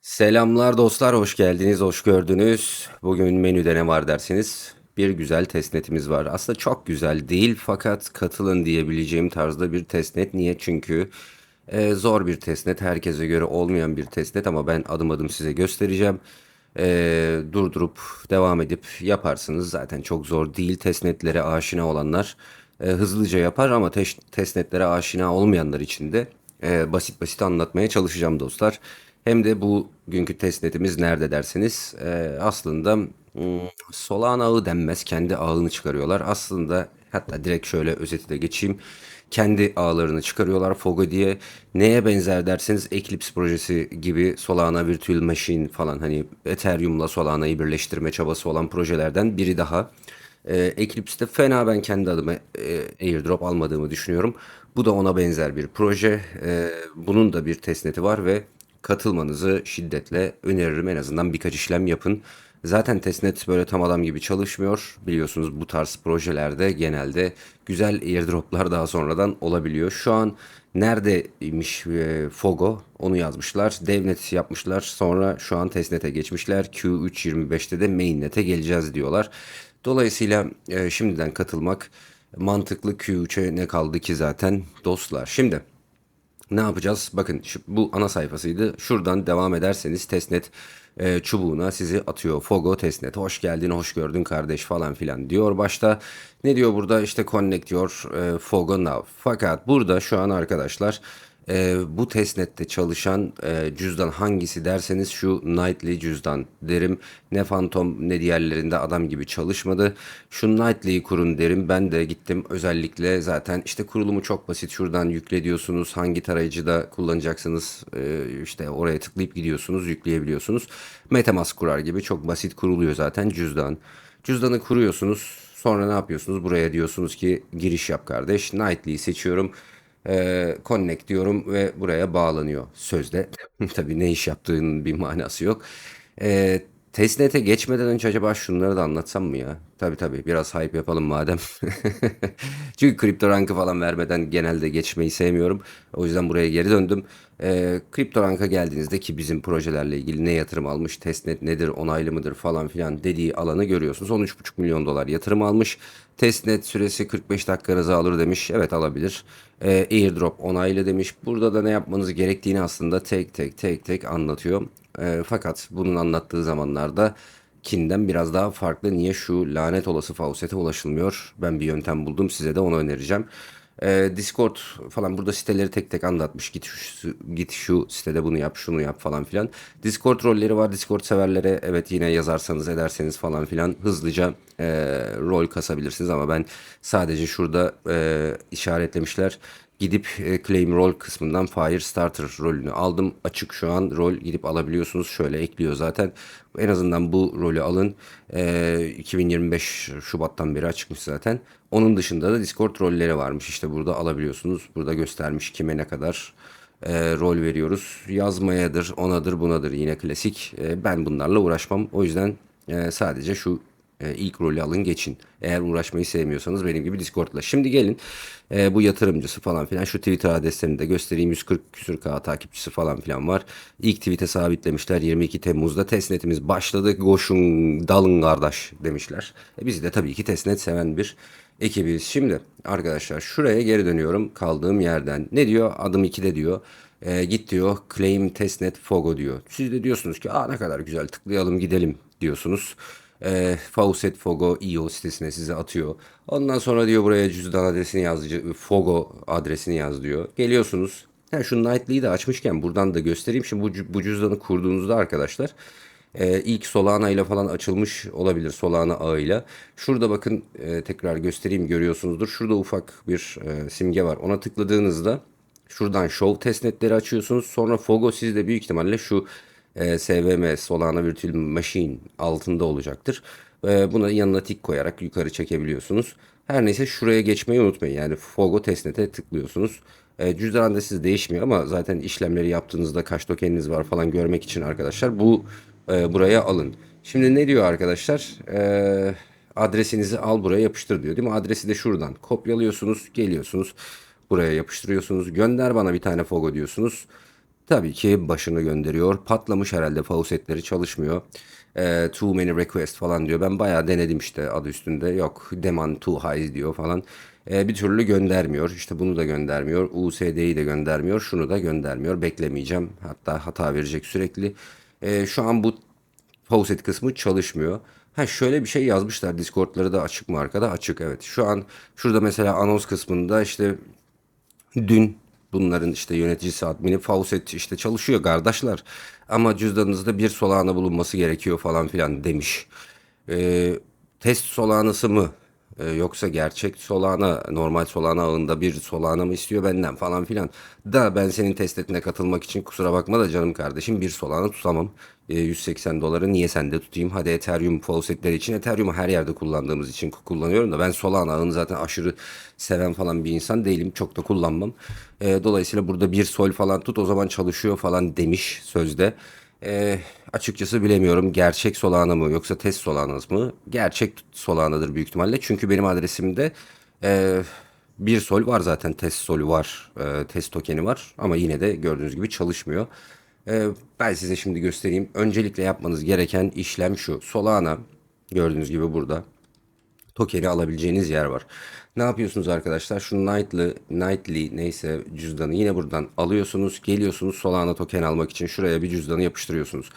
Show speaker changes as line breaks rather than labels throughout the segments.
Selamlar dostlar, hoş geldiniz, hoş gördünüz. Bugün menüde ne var derseniz bir güzel testnetimiz var. Aslında çok güzel değil fakat katılın diyebileceğim tarzda bir testnet. Niye? Çünkü e, zor bir testnet, herkese göre olmayan bir testnet ama ben adım adım size göstereceğim. E, durdurup devam edip yaparsınız. Zaten çok zor değil. Testnetlere aşina olanlar e, hızlıca yapar ama teş- testnetlere aşina olmayanlar için de e, basit basit anlatmaya çalışacağım dostlar. Hem de bugünkü testnetimiz nerede derseniz e, aslında hmm, Solana ağı denmez kendi ağını çıkarıyorlar. Aslında hatta direkt şöyle özeti de geçeyim. Kendi ağlarını çıkarıyorlar Fogo diye. Neye benzer derseniz Eclipse projesi gibi Solana Virtual Machine falan hani Ethereum'la Solana'yı birleştirme çabası olan projelerden biri daha. E, Eclipse'de fena ben kendi adıma e, airdrop almadığımı düşünüyorum. Bu da ona benzer bir proje. E, bunun da bir testneti var ve katılmanızı şiddetle öneririm. En azından birkaç işlem yapın. Zaten testnet böyle tam adam gibi çalışmıyor. Biliyorsunuz bu tarz projelerde genelde güzel airdroplar daha sonradan olabiliyor. Şu an neredeymiş e, Fogo onu yazmışlar. Devnet yapmışlar. Sonra şu an testnete geçmişler. Q3.25'te de mainnet'e geleceğiz diyorlar. Dolayısıyla e, şimdiden katılmak mantıklı Q3'e ne kaldı ki zaten dostlar. Şimdi ne yapacağız? Bakın şu, bu ana sayfasıydı. Şuradan devam ederseniz testnet e, çubuğuna sizi atıyor. Fogo testnet. Hoş geldin, hoş gördün kardeş falan filan diyor başta. Ne diyor burada? İşte connect diyor e, Fogo now. Fakat burada şu an arkadaşlar e, bu testnette çalışan e, cüzdan hangisi derseniz şu Nightly cüzdan derim. Ne Phantom ne diğerlerinde adam gibi çalışmadı. Şu Nightly'yi kurun derim. Ben de gittim özellikle zaten işte kurulumu çok basit. Şuradan yükle diyorsunuz. Hangi tarayıcıda kullanacaksınız e, işte oraya tıklayıp gidiyorsunuz yükleyebiliyorsunuz. Metamask kurar gibi çok basit kuruluyor zaten cüzdan. Cüzdanı kuruyorsunuz. Sonra ne yapıyorsunuz? Buraya diyorsunuz ki giriş yap kardeş. Nightly'yi seçiyorum e, connect diyorum ve buraya bağlanıyor sözde. Tabii ne iş yaptığının bir manası yok. E, testnet'e geçmeden önce acaba şunları da anlatsam mı ya? Tabii tabii biraz hype yapalım madem. Çünkü kripto rankı falan vermeden genelde geçmeyi sevmiyorum. O yüzden buraya geri döndüm. E, kripto ranka geldiğinizde ki bizim projelerle ilgili ne yatırım almış, testnet nedir, onaylı mıdır falan filan dediği alanı görüyorsunuz. 13,5 milyon dolar yatırım almış. Testnet süresi 45 dakikanızı alır demiş. Evet alabilir. E, airdrop onaylı demiş. Burada da ne yapmanız gerektiğini aslında tek tek tek tek anlatıyor. E, fakat bunun anlattığı zamanlarda Kinden biraz daha farklı. Niye şu lanet olası faucete ulaşılmıyor? Ben bir yöntem buldum size de onu önereceğim. Ee, Discord falan burada siteleri tek tek anlatmış. Git şu, git şu sitede bunu yap, şunu yap falan filan. Discord rolleri var. Discord severlere evet yine yazarsanız ederseniz falan filan hızlıca e, rol kasabilirsiniz ama ben sadece şurada e, işaretlemişler. Gidip e, claim rol kısmından fire starter rolünü aldım. Açık şu an rol gidip alabiliyorsunuz. Şöyle ekliyor zaten. En azından bu rolü alın. E, 2025 Şubat'tan beri açıkmış zaten. Onun dışında da Discord rolleri varmış. İşte burada alabiliyorsunuz. Burada göstermiş kime ne kadar e, rol veriyoruz. Yazmayadır, onadır, bunadır. Yine klasik. E, ben bunlarla uğraşmam. O yüzden e, sadece şu e, ilk rolü alın geçin. Eğer uğraşmayı sevmiyorsanız benim gibi Discord'la. Şimdi gelin e, bu yatırımcısı falan filan şu Twitter adreslerini de göstereyim. 140 küsür K takipçisi falan filan var. İlk tweet'e sabitlemişler 22 Temmuz'da testnetimiz başladı. Koşun dalın kardeş demişler. E, biz de tabii ki testnet seven bir ekibiz. Şimdi arkadaşlar şuraya geri dönüyorum kaldığım yerden. Ne diyor? Adım 2'de diyor. E, git diyor claim testnet fogo diyor. Siz de diyorsunuz ki Aa, ne kadar güzel tıklayalım gidelim diyorsunuz e, Faucet Fogo IO sitesine size atıyor. Ondan sonra diyor buraya cüzdan adresini yaz, Fogo adresini yaz diyor. Geliyorsunuz. Ha, şu Nightly'yi de açmışken buradan da göstereyim. Şimdi bu, bu cüzdanı kurduğunuzda arkadaşlar e, ilk Solana ile falan açılmış olabilir Solana ağıyla. Şurada bakın e, tekrar göstereyim görüyorsunuzdur. Şurada ufak bir e, simge var. Ona tıkladığınızda şuradan show testnetleri açıyorsunuz. Sonra Fogo sizde büyük ihtimalle şu e, SVM Solana Virtual Machine altında olacaktır. E, buna yanına tik koyarak yukarı çekebiliyorsunuz. Her neyse şuraya geçmeyi unutmayın. Yani Fogo testnet'e tıklıyorsunuz. E, cüzdan adresiniz değişmiyor ama zaten işlemleri yaptığınızda kaç tokeniniz var falan görmek için arkadaşlar bu e, buraya alın. Şimdi ne diyor arkadaşlar? E, adresinizi al buraya yapıştır diyor değil mi? Adresi de şuradan kopyalıyorsunuz, geliyorsunuz. Buraya yapıştırıyorsunuz. Gönder bana bir tane Fogo diyorsunuz. Tabii ki başını gönderiyor. Patlamış herhalde faucetleri çalışmıyor. E, too many request falan diyor. Ben bayağı denedim işte adı üstünde. Yok demand too high diyor falan. E, bir türlü göndermiyor. İşte bunu da göndermiyor. USD'yi de göndermiyor. Şunu da göndermiyor. Beklemeyeceğim. Hatta hata verecek sürekli. E, şu an bu faucet kısmı çalışmıyor. Ha şöyle bir şey yazmışlar. Discord'ları da açık mı arkada? Açık evet. Şu an şurada mesela anons kısmında işte Dün bunların işte yöneticisi admini Faucet işte çalışıyor kardeşler ama cüzdanınızda bir solana bulunması gerekiyor falan filan demiş. Ee, test solanası mı Ee, yoksa gerçek solana normal solana ağında bir solana mı istiyor benden falan filan. Da ben senin test etine katılmak için kusura bakma da canım kardeşim bir solana tutamam. Ee, 180 doları niye sende tutayım? Hadi Ethereum faucetleri için Ethereum'u her yerde kullandığımız için kullanıyorum da ben solana ağını zaten aşırı seven falan bir insan değilim. Çok da kullanmam. Ee, dolayısıyla burada bir sol falan tut o zaman çalışıyor falan demiş sözde. Ee, açıkçası bilemiyorum gerçek Solana mı yoksa test Solana'sı mı? Gerçek Solana'dır büyük ihtimalle. Çünkü benim adresimde e, bir sol var zaten test solü var. e, test tokeni var ama yine de gördüğünüz gibi çalışmıyor. E, ben size şimdi göstereyim. Öncelikle yapmanız gereken işlem şu. Solana gördüğünüz gibi burada tokeni alabileceğiniz yer var. Ne yapıyorsunuz arkadaşlar? Şu Nightly, Nightly neyse cüzdanı yine buradan alıyorsunuz. Geliyorsunuz Solana token almak için şuraya bir cüzdanı yapıştırıyorsunuz.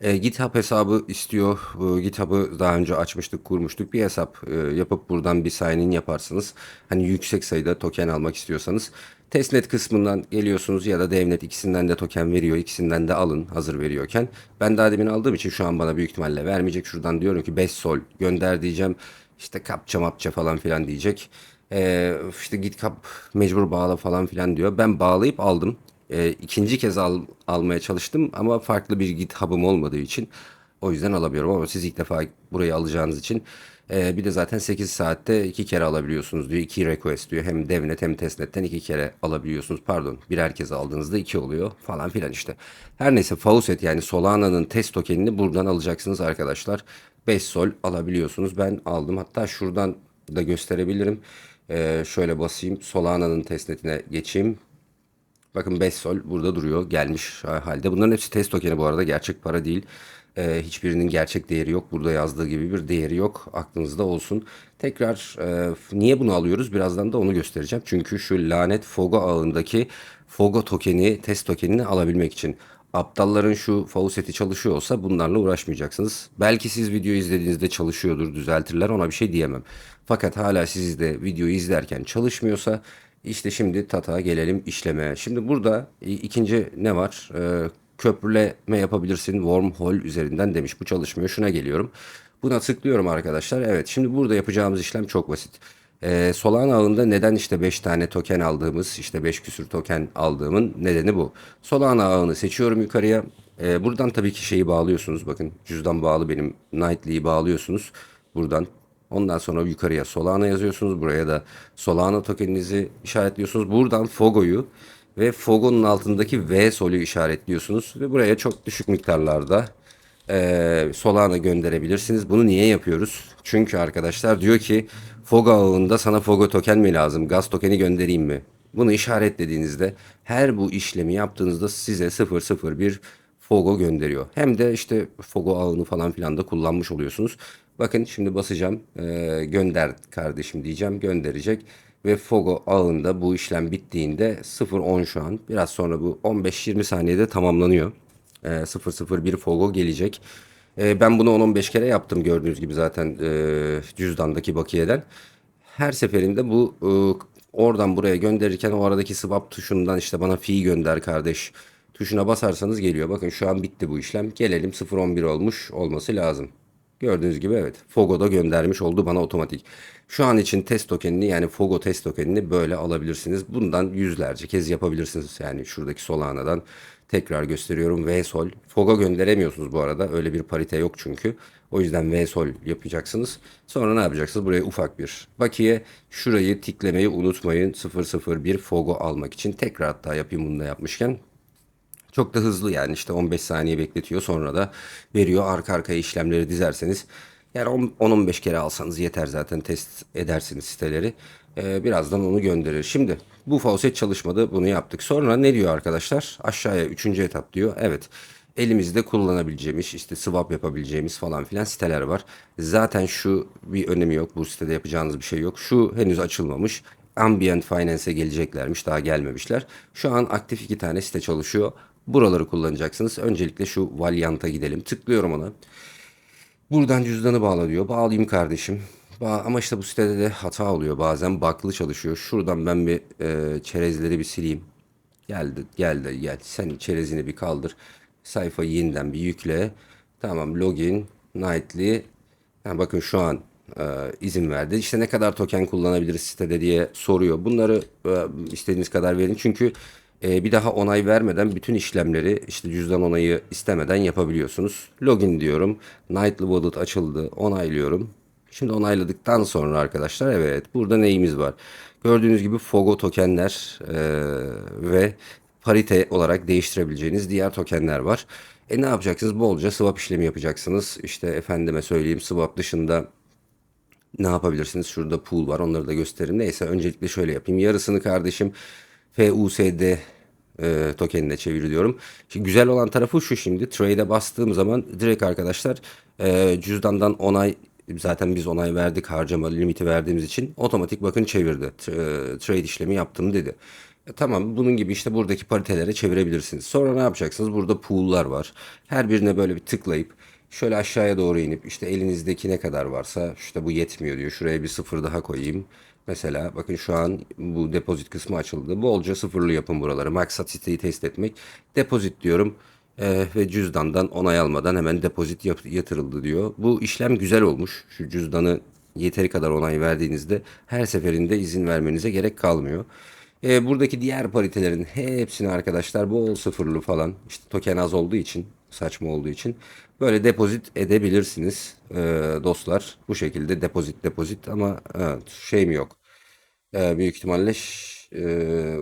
E, GitHub hesabı istiyor. Bu GitHub'ı daha önce açmıştık, kurmuştuk. Bir hesap e, yapıp buradan bir sign in yaparsınız. Hani yüksek sayıda token almak istiyorsanız. Testnet kısmından geliyorsunuz ya da Devnet ikisinden de token veriyor. İkisinden de alın hazır veriyorken. Ben daha demin aldığım için şu an bana büyük ihtimalle vermeyecek. Şuradan diyorum ki 5 sol gönder diyeceğim. İşte kapça mapça falan filan diyecek. Ee, işte git kap mecbur bağla falan filan diyor. Ben bağlayıp aldım. Ee, ikinci kez al, almaya çalıştım ama farklı bir GitHub'ım olmadığı için o yüzden alamıyorum ama siz ilk defa burayı alacağınız için e, bir de zaten 8 saatte iki kere alabiliyorsunuz diyor. iki request diyor. Hem devnet hem testnetten iki kere alabiliyorsunuz. Pardon birer kez aldığınızda iki oluyor falan filan işte. Her neyse Faucet yani Solana'nın test tokenini buradan alacaksınız arkadaşlar. 5 sol alabiliyorsunuz. Ben aldım. Hatta şuradan da gösterebilirim. Ee, şöyle basayım. Solana'nın testnetine geçeyim. Bakın 5 sol burada duruyor. Gelmiş halde. Bunların hepsi test tokeni bu arada. Gerçek para değil. Ee, hiçbirinin gerçek değeri yok. Burada yazdığı gibi bir değeri yok. Aklınızda olsun. Tekrar e, niye bunu alıyoruz? Birazdan da onu göstereceğim. Çünkü şu lanet Fogo ağındaki Fogo tokeni, test tokenini alabilmek için. Aptalların şu fauceti çalışıyor olsa bunlarla uğraşmayacaksınız. Belki siz videoyu izlediğinizde çalışıyordur, düzeltirler ona bir şey diyemem. Fakat hala siz de videoyu izlerken çalışmıyorsa işte şimdi tata gelelim işlemeye. Şimdi burada e, ikinci ne var? Ee, köprüleme yapabilirsin wormhole üzerinden demiş. Bu çalışmıyor. Şuna geliyorum. Buna tıklıyorum arkadaşlar. Evet şimdi burada yapacağımız işlem çok basit. Ee, Solana ağında neden işte 5 tane token aldığımız işte 5 küsür token aldığımın nedeni bu. Solana ağını seçiyorum yukarıya. Ee, buradan tabii ki şeyi bağlıyorsunuz. Bakın cüzdan bağlı benim Nightly'yi bağlıyorsunuz. Buradan Ondan sonra yukarıya Solana yazıyorsunuz. Buraya da Solana tokeninizi işaretliyorsunuz. Buradan Fogo'yu ve Fogo'nun altındaki V solü işaretliyorsunuz. Ve buraya çok düşük miktarlarda e, Solana gönderebilirsiniz. Bunu niye yapıyoruz? Çünkü arkadaşlar diyor ki Fogo ağında sana Fogo token mi lazım? Gaz tokeni göndereyim mi? Bunu işaretlediğinizde her bu işlemi yaptığınızda size 001 Fogo gönderiyor. Hem de işte Fogo ağını falan filan da kullanmış oluyorsunuz. Bakın şimdi basacağım. Ee, gönder kardeşim diyeceğim. Gönderecek. Ve Fogo ağında bu işlem bittiğinde 0.10 şu an. Biraz sonra bu 15-20 saniyede tamamlanıyor. Ee, 001 Fogo gelecek. Ee, ben bunu 10-15 kere yaptım gördüğünüz gibi zaten e, cüzdandaki bakiyeden. Her seferinde bu e, oradan buraya gönderirken o aradaki swap tuşundan işte bana fee gönder kardeş tuşuna basarsanız geliyor. Bakın şu an bitti bu işlem. Gelelim 0.11 olmuş olması lazım. Gördüğünüz gibi evet. Fogo'da göndermiş oldu bana otomatik. Şu an için test tokenini yani Fogo test tokenini böyle alabilirsiniz. Bundan yüzlerce kez yapabilirsiniz. Yani şuradaki Solana'dan tekrar gösteriyorum. VSOL. Fogo gönderemiyorsunuz bu arada. Öyle bir parite yok çünkü. O yüzden VSOL yapacaksınız. Sonra ne yapacaksınız? Buraya ufak bir bakiye. Şurayı tiklemeyi unutmayın. 001 Fogo almak için. Tekrar hatta yapayım bunu da yapmışken. Çok da hızlı yani işte 15 saniye bekletiyor sonra da veriyor arka arkaya işlemleri dizerseniz. Yani 10-15 kere alsanız yeter zaten test edersiniz siteleri. Ee, birazdan onu gönderir. Şimdi bu faucet çalışmadı bunu yaptık. Sonra ne diyor arkadaşlar? Aşağıya 3. etap diyor. Evet elimizde kullanabileceğimiz işte swap yapabileceğimiz falan filan siteler var. Zaten şu bir önemi yok. Bu sitede yapacağınız bir şey yok. Şu henüz açılmamış. Ambient Finance'e geleceklermiş. Daha gelmemişler. Şu an aktif iki tane site çalışıyor. Buraları kullanacaksınız. Öncelikle şu Valiant'a gidelim. Tıklıyorum ona. Buradan cüzdanı bağla diyor. Bağlayayım kardeşim. Ba ama işte bu sitede de hata oluyor bazen. Baklı çalışıyor. Şuradan ben bir e, çerezleri bir sileyim. Geldi, geldi, gel. Sen çerezini bir kaldır. Sayfayı yeniden bir yükle. Tamam, login, nightly. Ha, bakın şu an e, izin verdi. İşte ne kadar token kullanabiliriz sitede diye soruyor. Bunları e, istediğiniz kadar verin. Çünkü e, bir daha onay vermeden bütün işlemleri işte cüzdan onayı istemeden yapabiliyorsunuz. Login diyorum. Nightly Wallet açıldı. Onaylıyorum. Şimdi onayladıktan sonra arkadaşlar evet burada neyimiz var? Gördüğünüz gibi Fogo tokenler e, ve parite olarak değiştirebileceğiniz diğer tokenler var. E ne yapacaksınız? Bolca swap işlemi yapacaksınız. İşte efendime söyleyeyim swap dışında ne yapabilirsiniz? Şurada pool var onları da göstereyim. Neyse öncelikle şöyle yapayım. Yarısını kardeşim FUSD e, tokenine çeviriyorum. Şimdi güzel olan tarafı şu şimdi. Trade'e bastığım zaman direkt arkadaşlar e, cüzdandan onay zaten biz onay verdik harcama limiti verdiğimiz için otomatik bakın çevirdi. E, trade işlemi yaptım dedi. E, tamam bunun gibi işte buradaki paritelere çevirebilirsiniz. Sonra ne yapacaksınız? Burada pool'lar var. Her birine böyle bir tıklayıp şöyle aşağıya doğru inip işte elinizdeki ne kadar varsa işte bu yetmiyor diyor. Şuraya bir sıfır daha koyayım. Mesela bakın şu an bu depozit kısmı açıldı. Bolca sıfırlı yapın buraları. Maksat siteyi test etmek. Depozit diyorum. Ee, ve cüzdandan onay almadan hemen depozit yap- yatırıldı diyor. Bu işlem güzel olmuş. Şu cüzdanı yeteri kadar onay verdiğinizde her seferinde izin vermenize gerek kalmıyor. Ee, buradaki diğer paritelerin hepsini arkadaşlar bol sıfırlı falan işte token az olduğu için saçma olduğu için böyle depozit edebilirsiniz ee, dostlar. Bu şekilde depozit depozit ama evet, şey mi yok. Ee, büyük ihtimalle e,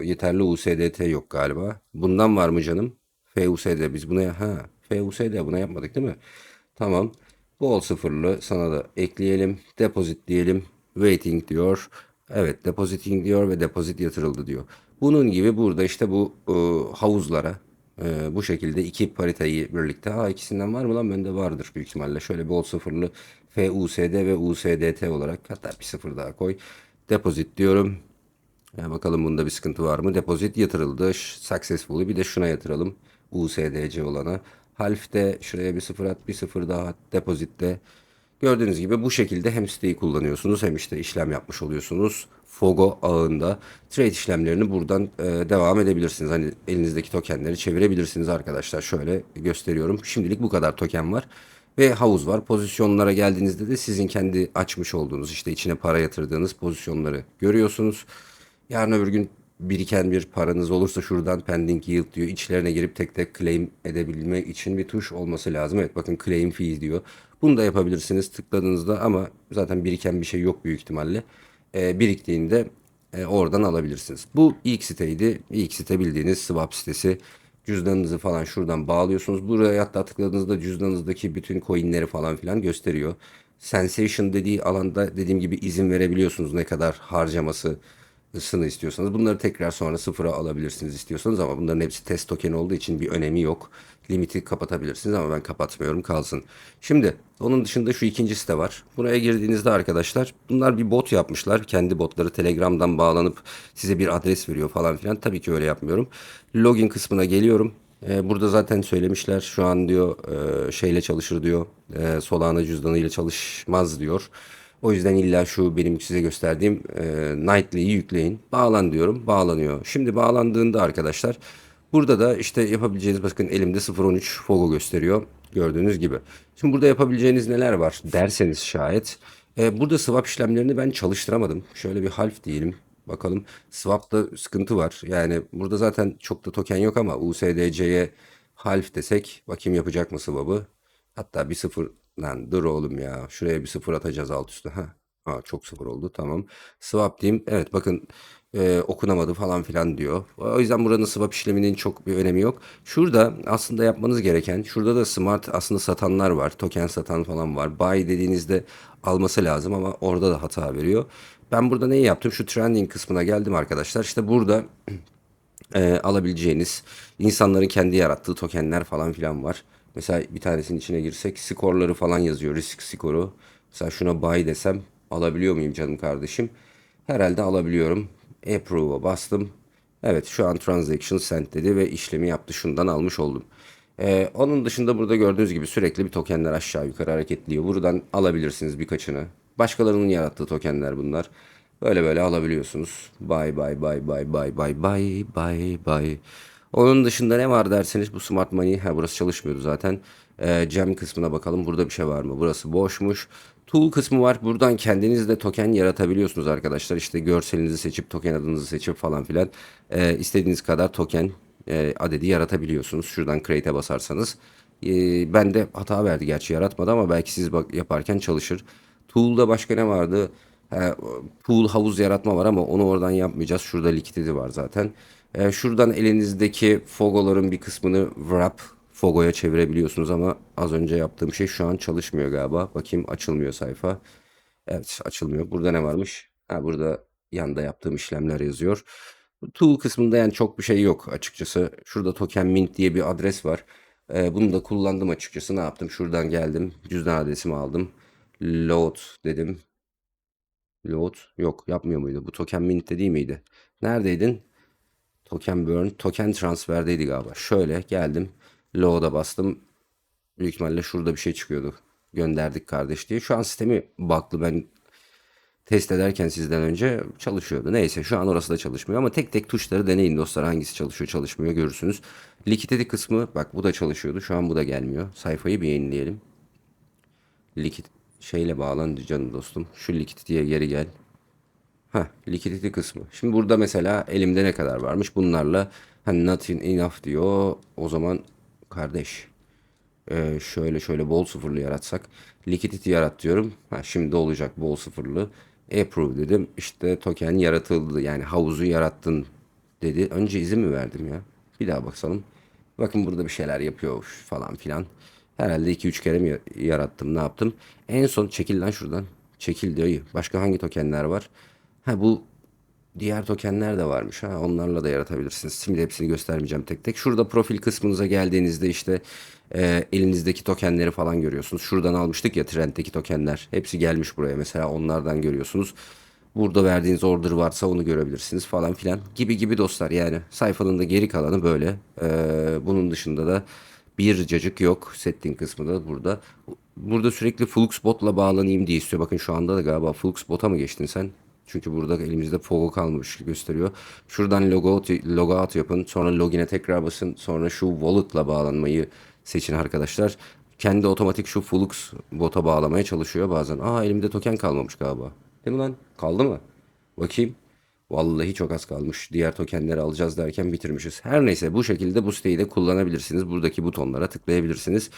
yeterli USDT yok galiba. Bundan var mı canım? FUSD biz buna ha FUSD buna yapmadık değil mi? Tamam. Bol sıfırlı sana da ekleyelim. Deposit diyelim. Waiting diyor. Evet depositing diyor ve deposit yatırıldı diyor. Bunun gibi burada işte bu e, havuzlara e, bu şekilde iki paritayı birlikte. Ha ikisinden var mı lan? Bende vardır büyük ihtimalle. Şöyle bol sıfırlı FUSD ve USDT olarak hatta bir sıfır daha koy. Deposit diyorum. Ya bakalım bunda bir sıkıntı var mı? Depozit yatırıldı. Successfully. Bir de şuna yatıralım. USDC olana. Half'te şuraya bir sıfır at, bir sıfır daha at. Depozitte. Gördüğünüz gibi bu şekilde hem siteyi kullanıyorsunuz hem işte işlem yapmış oluyorsunuz. Fogo ağında trade işlemlerini buradan e, devam edebilirsiniz. Hani elinizdeki tokenleri çevirebilirsiniz arkadaşlar. Şöyle gösteriyorum. Şimdilik bu kadar token var ve havuz var. Pozisyonlara geldiğinizde de sizin kendi açmış olduğunuz işte içine para yatırdığınız pozisyonları görüyorsunuz. Yarın öbür gün biriken bir paranız olursa şuradan pending yield diyor. İçlerine girip tek tek claim edebilme için bir tuş olması lazım. Evet bakın claim fee diyor. Bunu da yapabilirsiniz tıkladığınızda ama zaten biriken bir şey yok büyük ihtimalle. Ee, biriktiğinde e, oradan alabilirsiniz. Bu ilk siteydi. İlk site bildiğiniz swap sitesi. Cüzdanınızı falan şuradan bağlıyorsunuz. Buraya hatta tıkladığınızda cüzdanınızdaki bütün coinleri falan filan gösteriyor. Sensation dediği alanda dediğim gibi izin verebiliyorsunuz ne kadar harcaması sını istiyorsanız bunları tekrar sonra sıfıra alabilirsiniz istiyorsanız ama bunların hepsi test token olduğu için bir önemi yok. Limiti kapatabilirsiniz ama ben kapatmıyorum kalsın. Şimdi onun dışında şu ikinci site var. Buraya girdiğinizde arkadaşlar bunlar bir bot yapmışlar. Kendi botları Telegram'dan bağlanıp size bir adres veriyor falan filan. Tabii ki öyle yapmıyorum. Login kısmına geliyorum. Ee, burada zaten söylemişler şu an diyor e, şeyle çalışır diyor. E, Solana cüzdanıyla çalışmaz diyor. O yüzden illa şu benim size gösterdiğim e, Nightly'yi yükleyin. Bağlan diyorum. Bağlanıyor. Şimdi bağlandığında arkadaşlar burada da işte yapabileceğiniz bakın elimde 0.13 Fogo gösteriyor. Gördüğünüz gibi. Şimdi burada yapabileceğiniz neler var derseniz şayet. E, burada swap işlemlerini ben çalıştıramadım. Şöyle bir half diyelim. Bakalım swap'ta sıkıntı var. Yani burada zaten çok da token yok ama USDC'ye half desek bakayım yapacak mı swap'ı? Hatta bir sıfır lan dur oğlum ya. Şuraya bir sıfır atacağız alt üstü. Ha. Ha, çok sıfır oldu tamam. Swap diyeyim. Evet bakın e, okunamadı falan filan diyor. O yüzden buranın swap işleminin çok bir önemi yok. Şurada aslında yapmanız gereken, şurada da smart aslında satanlar var. Token satan falan var. Buy dediğinizde alması lazım ama orada da hata veriyor. Ben burada neyi yaptım? Şu trending kısmına geldim arkadaşlar. İşte burada e, alabileceğiniz insanların kendi yarattığı tokenler falan filan var. Mesela bir tanesinin içine girsek skorları falan yazıyor. Risk skoru. Mesela şuna buy desem alabiliyor muyum canım kardeşim? Herhalde alabiliyorum. Approve'a bastım. Evet şu an transaction sent dedi ve işlemi yaptı. Şundan almış oldum. Ee, onun dışında burada gördüğünüz gibi sürekli bir tokenler aşağı yukarı hareketliyor. Buradan alabilirsiniz birkaçını. Başkalarının yarattığı tokenler bunlar. Böyle böyle alabiliyorsunuz. Bye bye bye bye bye bye bye bye bye. Onun dışında ne var derseniz bu Smart Money. Ha burası çalışmıyordu zaten. Ee, Gem kısmına bakalım. Burada bir şey var mı? Burası boşmuş. Tool kısmı var. Buradan kendiniz de token yaratabiliyorsunuz arkadaşlar. İşte görselinizi seçip token adınızı seçip falan filan. Ee, istediğiniz kadar token e, adedi yaratabiliyorsunuz. Şuradan create'e basarsanız. Ee, ben de hata verdi gerçi yaratmadı ama belki siz bak yaparken çalışır. Tool'da başka ne vardı? He, pool havuz yaratma var ama onu oradan yapmayacağız. Şurada likidity var zaten. Ee, şuradan elinizdeki fogoların bir kısmını wrap fogoya çevirebiliyorsunuz ama az önce yaptığım şey şu an çalışmıyor galiba. Bakayım açılmıyor sayfa. Evet açılmıyor. Burada ne varmış? Ha, burada yanda yaptığım işlemler yazıyor. Tool kısmında yani çok bir şey yok açıkçası. Şurada token mint diye bir adres var. Ee, bunu da kullandım açıkçası. Ne yaptım? Şuradan geldim. Cüzdan adresimi aldım. Load dedim. Load yok yapmıyor muydu? Bu token mint değil miydi? Neredeydin? Token burn, token transferdeydi galiba. Şöyle geldim. Load'a bastım. Büyük ihtimalle şurada bir şey çıkıyordu. Gönderdik kardeş diye. Şu an sistemi baklı ben test ederken sizden önce çalışıyordu. Neyse şu an orası da çalışmıyor ama tek tek tuşları deneyin dostlar. Hangisi çalışıyor çalışmıyor görürsünüz. Liquidity kısmı bak bu da çalışıyordu. Şu an bu da gelmiyor. Sayfayı bir yenileyelim. Likit şeyle bağlandı canım dostum. Şu likidity'ye geri gel. Ha, likidity kısmı. Şimdi burada mesela elimde ne kadar varmış? Bunlarla hani nothing enough diyor. O zaman kardeş e, şöyle şöyle bol sıfırlı yaratsak. Liquidity yarat diyorum. Ha, şimdi olacak bol sıfırlı. Approve dedim. İşte token yaratıldı. Yani havuzu yarattın dedi. Önce izin mi verdim ya? Bir daha bakalım. Bakın burada bir şeyler yapıyor falan filan. Herhalde 2-3 kere mi yarattım ne yaptım. En son çekil lan şuradan. Çekil diyor. Başka hangi tokenler var? Ha bu diğer tokenler de varmış. Ha onlarla da yaratabilirsiniz. Şimdi hepsini göstermeyeceğim tek tek. Şurada profil kısmınıza geldiğinizde işte e, elinizdeki tokenleri falan görüyorsunuz. Şuradan almıştık ya trenddeki tokenler. Hepsi gelmiş buraya mesela onlardan görüyorsunuz. Burada verdiğiniz order varsa onu görebilirsiniz falan filan gibi gibi dostlar yani sayfanın da geri kalanı böyle. Ee, bunun dışında da bir cacık yok. Setting kısmı da burada. Burada sürekli Fluxbot'la bağlanayım diye istiyor. Bakın şu anda da galiba Fluxbot'a mı geçtin sen? Çünkü burada elimizde Pogo kalmamış gösteriyor. Şuradan logout, logout yapın. Sonra login'e tekrar basın. Sonra şu wallet'la bağlanmayı seçin arkadaşlar. Kendi otomatik şu Flux bota bağlamaya çalışıyor bazen. Aa elimde token kalmamış galiba. Değil mi lan? Kaldı mı? Bakayım. Vallahi çok az kalmış. Diğer tokenleri alacağız derken bitirmişiz. Her neyse bu şekilde bu siteyi de kullanabilirsiniz. Buradaki butonlara tıklayabilirsiniz.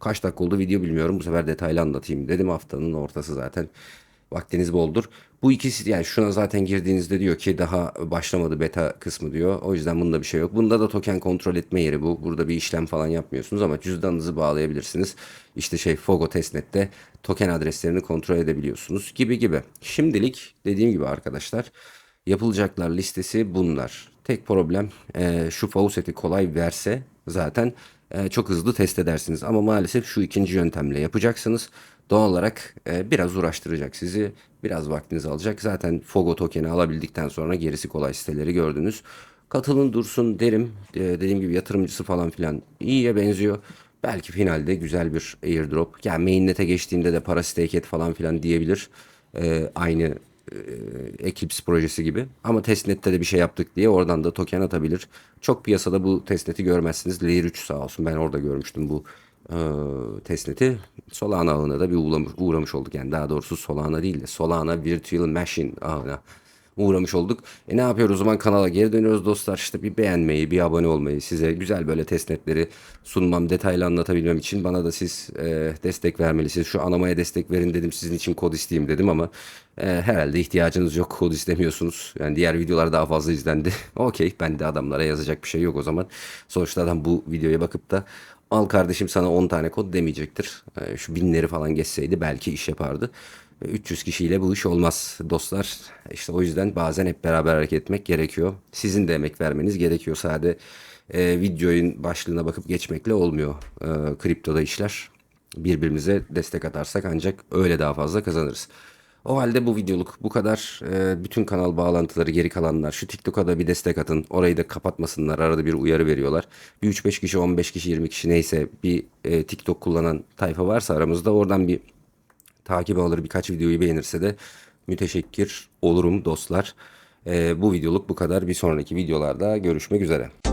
Kaç dakika oldu video bilmiyorum. Bu sefer detaylı anlatayım dedim. Haftanın ortası zaten. Vaktiniz boldur. Bu ikisi yani şuna zaten girdiğinizde diyor ki daha başlamadı beta kısmı diyor. O yüzden bunda bir şey yok. Bunda da token kontrol etme yeri bu. Burada bir işlem falan yapmıyorsunuz ama cüzdanınızı bağlayabilirsiniz. İşte şey Fogo Testnet'te token adreslerini kontrol edebiliyorsunuz gibi gibi. Şimdilik dediğim gibi arkadaşlar yapılacaklar listesi bunlar. Tek problem e, şu faucet'i kolay verse zaten e, çok hızlı test edersiniz. Ama maalesef şu ikinci yöntemle yapacaksınız. Doğal olarak e, biraz uğraştıracak sizi. Biraz vaktinizi alacak. Zaten Fogo token'i alabildikten sonra gerisi kolay siteleri gördünüz. Katılın dursun derim. E, dediğim gibi yatırımcısı falan filan iyiye benziyor. Belki finalde güzel bir airdrop. Yani mainnet'e geçtiğinde de para stake et falan filan diyebilir. E, aynı e, Eclipse projesi gibi. Ama testnet'te de bir şey yaptık diye oradan da token atabilir. Çok piyasada bu testnet'i görmezsiniz. Layer 3 sağ olsun ben orada görmüştüm bu e, testnet'i. Solana ağına da bir uğramış, uğramış olduk. Yani daha doğrusu Solana değil de Solana Virtual Machine ağına uğramış olduk. E ne yapıyoruz o zaman kanala geri dönüyoruz dostlar. İşte bir beğenmeyi, bir abone olmayı, size güzel böyle testnetleri sunmam, detaylı anlatabilmem için bana da siz e, destek vermelisiniz. Şu anamaya destek verin dedim sizin için kod isteyeyim dedim ama e, herhalde ihtiyacınız yok kod istemiyorsunuz. Yani diğer videolar daha fazla izlendi. Okey ben de adamlara yazacak bir şey yok o zaman. Sonuçta adam bu videoya bakıp da al kardeşim sana 10 tane kod demeyecektir. E, şu binleri falan geçseydi belki iş yapardı. E, 300 kişiyle bu iş olmaz dostlar. İşte o yüzden bazen hep beraber hareket etmek gerekiyor. Sizin de emek vermeniz gerekiyor. Sade e, videonun başlığına bakıp geçmekle olmuyor. E, kriptoda işler. Birbirimize destek atarsak ancak öyle daha fazla kazanırız. O halde bu videoluk bu kadar. E, bütün kanal bağlantıları geri kalanlar. Şu TikTok'a da bir destek atın. Orayı da kapatmasınlar. Arada bir uyarı veriyorlar. Bir 3-5 kişi, 15 kişi, 20 kişi neyse bir e, TikTok kullanan tayfa varsa aramızda oradan bir takip alır birkaç videoyu beğenirse de müteşekkir olurum dostlar. Ee, bu videoluk bu kadar. Bir sonraki videolarda görüşmek üzere.